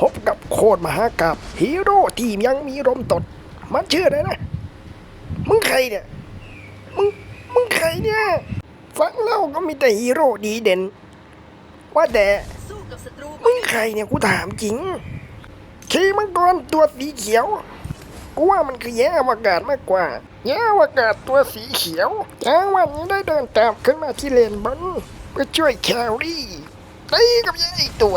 พบกับโคตรมหากาบฮีโร่ที่ยังมีลมตด มันชื่ออะไรนะ มึงใครเนี่ย มึง มึงใครเนี่ย ฟังแล้วก็มีแต่ฮีโร่ดีเด่น ว่าแต่ มึงใครเนี่ยกูถามจริงขี่มังกรตัวสีเขียว กูว่ามันคือแย่อวกาศมากกว่าแย่อวกาศตัวสีเขียวแต่วันนี้ได้เดินตามขึ้นมาที่เลนบนเพื่อช่วยแครี่ตีกับแย่อีกตัว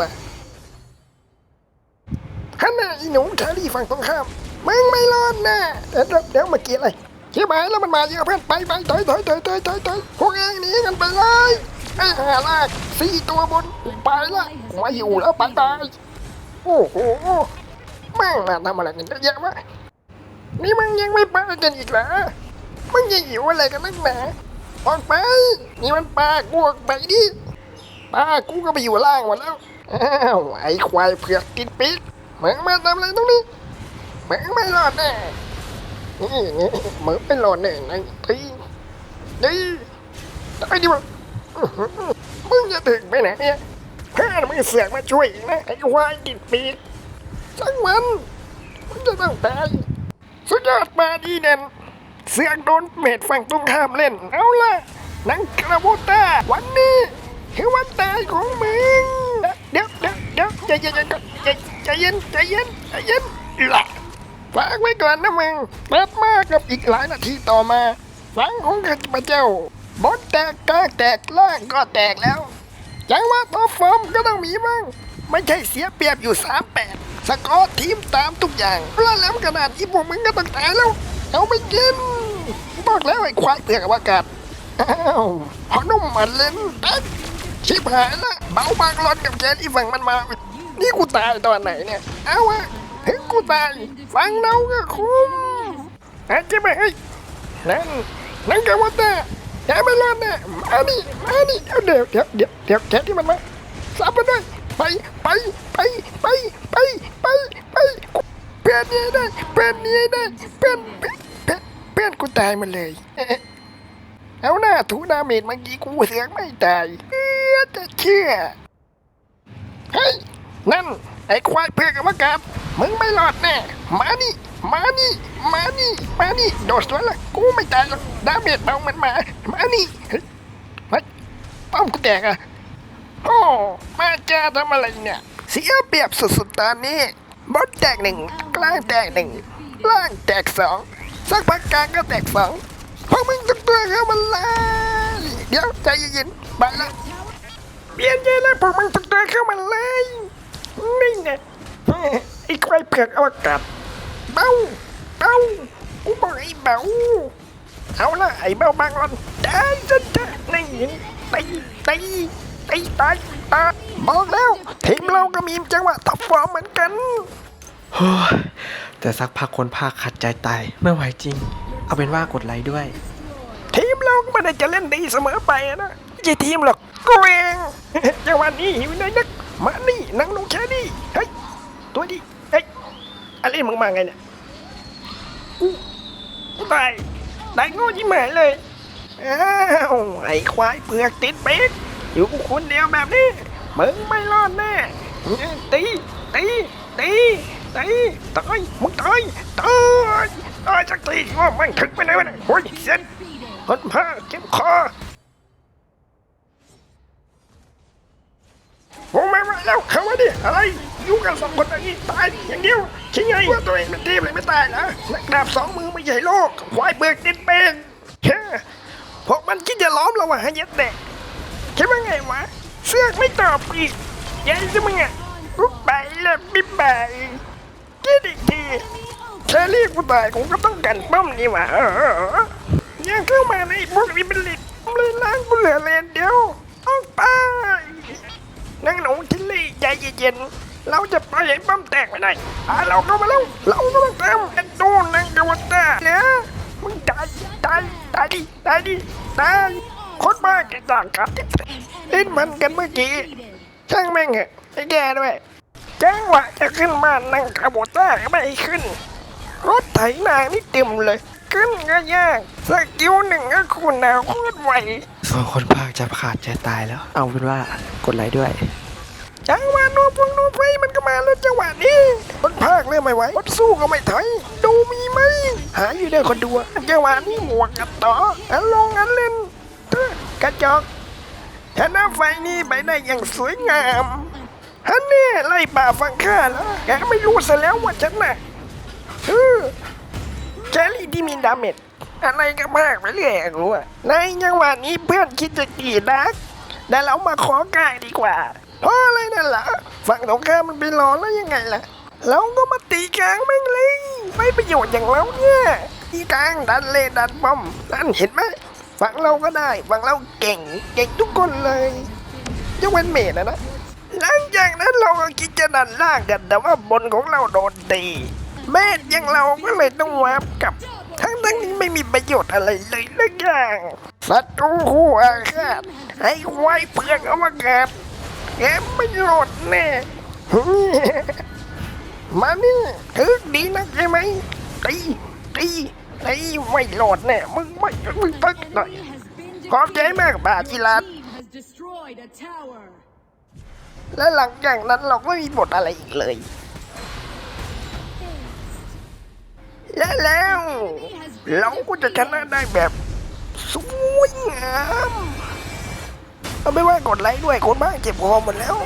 ฮันน่ะอีหนูแครี่ฝั่งตรงข้ามมึงไม่รอดแน่เดี๋ยวเดี๋ยวเดี๋ยวเมื่อกี้อะไรใช่ไหมแล้วมันมาเยอะเพื่อนไปไปถอยถอยถอยถอยถอยถอยพวกเองหนีกันไปเลยไอ้ห่าลากสี่ตัวบนไปละไม่อยู่แล้วไปไปโอ้โหแม่งมาทำอะไรกันเยอะแยะวะนี่มึงยังไม่ไปกันอีกเหรอมึงจะหิวอะไรกันนักหนาออกไปนี่มันปลากูออกไปดิปลากูก็ไปอยู่ล่างหมดแล้วอ้าวไอ้ควายเผือกกินปีก มึงมาทำอะไรตรงนี้มึงไม่รอดแน่นี่นี่มึงไม่รอดแน่ไอ้ทีดีได้ดิวะมึงจะถึงไปไหนเนี่ยเพื่อนมึงเสือกมาช่วยนะไอ้ควายกินปีกจังมันมึงจะต้องตายสุดยอดมาดีเด่นเสือกโดนเมดฝั่งตรงข้ามเล่น เอาล่ะนังกระโบต้าวันนี้คือวันตายของมึง เดี๋ยวเดี๋ยวเดี๋ยวใจเย็นใจใจ เย็นใจเย็นใจเย็นหละฝากไว้ก่อนนะมึงเปิดมากับอีกหลายนาทีต่อมาฟังของข้าพเจ้าบดแตกกลางแตกล่างก็แตกแล้วจังว่าท็อปฟอร์มก็ต้องมีบ้างไม่ใช่เสียเปรียบอยู่สามแปดสกอร์ทีมตามทุกอย่างแล้วแหลมขนาดที่พวกมึงก็ต้องตายแล้วเอาไม่กินบอกแล้วไอ้ควายเปลือกอวกาศอ้าวพอนุ่มมันเล่นแตกชิบหายละเบาบางร้อนกับแกที่ฝั่งมันมา นี่กูตายตอนไหนเนี่ย เอาวะถึงกูตาย ฟังเราก็คุ้มอาจจะไม่ให้นั่น นั่นกาวาตาแกไม่รอดน่มานี่มานี่เอาเดี๋ยวเดี๋ยวเดี๋ยวเดี๋ยวแกที่มันมาสับมันด้วยไปไปไปไปไปไปไปเพื่อนนี้ได้เพื่อนนี้ได้เพื่อนเพื่อนเพื่อนเพื่อนกูตายมันเลยเอาหน้าถูดาเมจเมื่อกี้กูเสือกไม่ตายเออจะเชื่อเฮ้ย นั่น ไอ้ควายเพื่อนกับว่ากาศมึงไม่รอดแน่ มานี่ มานี่ มานี่ มานี่ โดดสวนละกูไม่ตายหรอกดาเมจเบามันมา มานี่เฮ้ยป้อมกูแตกอะโอ้มาจ้าทำอะไรเนี่ย เสียเปรียบสุดๆตอนนี้บดแตกหนึ่งกลางแตกหนึ่งล่างแตกสองสักพักกลางก็แตกสองพวกมึงทุกตัวเข้ามาเลยเดี๋ยวใจเย็นๆไปละเปลี่ยนใจแล้วพวกมึงทุกตัวเข้ามาเลย นี่ไงไอ้ควายเผือกอวกาศเบาเบากูบอกไอ้เบาเอาละไอ้เบาบางรอนได้จะจะนี่ตีตีตีตายตายบอกแล้วทีมเราก็มีจังหวะท็อปฟอร์มเหมือนกันโอ้ยแต่สักพักคนภาคขัดใจตายไม่ไหวจริง เอาเป็นว่ากดไลค์ด้วย ทีมเราก็ไม่ได้จะเล่นดีเสมอไปนะไม่ใช่ทีมหรอกกูเองจังหวะนี้หิวน้อยนัก มานี่นังลงแค่นี้เฮ้ยตัวดีเฮ้ยอะไรมึงมาไงเนี่ยกูกูตายตายโง่ยิ่งหมายเลยอ้าวไอ้ควายเปลือกติดเป๊กอยู่กูคนเดียวแบบนี้มึงไม่รอดแน่ตีตีตีตีตายมึงตายตายตายสักทีว่ามันถึงไปไหนวะเนี่ยโอ้ยเส้นคนผ้าเจ็บคอ ม่ไหวแล้วเข้ามาดิอะไรอยู่กันสองคนอย่างนี้ตายอย่างเดียวคิดไงว่าตัวเองเป็นทีมเลยไม่ตายเหรอนักดาบสองมือไม่ใหญ่โลกควายเบิกติดเป็นเฮ้พวกมันคิดจะล้อมเราว่ะฮะยัดแดกคิดว่าไงวะเสือกไม่ตอบอีกยัยจะมึงอะปุ๊บไปแล้วบิ๊บไปคิดอีกทีแค่เรียกกูตายกูก็ต้องกันป้อมนี่หว่าเออยังเข้ามาในพวกนี้เป็นลิดเลยล้างกูเหลือเลนเดียวออกไปนางหนูทิลลี่ ใจเย็นๆเราจะไปให้ป้อมแตกไม่ได้พาเราเข้ามาแล้วเราก็ต้องทำกันดูนางกวตาเนี่ยมึงตายตายตายดิตายดิตายคตรบ้าแกต่างกันเล่นมันกันเมื่อกี้ช่างแม่งเหอะไอ้แกด้วยจังหวะจะขึ้นมานั่งกระโบต้าก็ไม่ขึ้น รถไถนานี่เต็มเลย ขึ้นก็ยากสกิลหนึ่งก็คุณนาวโคตรไวส่วนคนภาคจะขาดใจตายแล้ว เอาเป็นว่ากดไลค์ด้วย ไฟมันก็มาแล้วจังหวะนี้มันพากเลยไม่ไหวมันสู้ก็ไม่ถอยดูมีไหมหาอยู่ได้คนดูจังหวะนี้หมวกกันต่ออันลงอันเล่นกระจอกชนะไฟนี้ไปได้อย่างสวยงามฮันนี่ไล่ป่าฟังข้าแล้วแกไม่รู้ซะแล้วว่าฉันน่ะเออแครี่ที่มีดาเมจอะไรก็มากไปเรื่อยรู้อะในจังหวะนี้เพื่อนคิดจะกรีดดักแต่เรามาขอกายดีกว่า พอะไรนั่นล่ะฝั่งตรงข้ามมันไปรอแล้วยังไงล่ะ เราก็มาตีกลางแม่งเลยไม่ประโยชน์อย่างเราเนี่ยตีกลางดันเลดันป้อมนั่นเห็นไหมฝั่งเราก็ได้ฝั่งเราเก่ง เก่งทุกคนเลยยกเว้นเมดนะนะหลังจากนั้นเราก็คิดจะดันล่างกันแต่ว่าบนของเราโดนตีแม่อยังเราก็เลยต้องวาร์ปกลับทั้งทั้งนี้ไม่มีประโยชน์อะไรเลยนะอย่างศัตรูคู่อาฆาตไอ้ควายเปลือกอวกาศ แกไม่หลดแน่ มานี่ถึกดีนักใช่ไหมตีตีตีไม่หลดแน่ มึงไม่ มึงตึกหน่อย ขอบใจมากบาจิรัตและหลังจากนั้นเราก็ไม่มีบทอะไรอีกเลย และแล้ว เราก็จะชนะได้แบบสวยงาม ไม่ว่ากดไลค์ด้วยคนบ้างเจ็บคอหมดแล้ว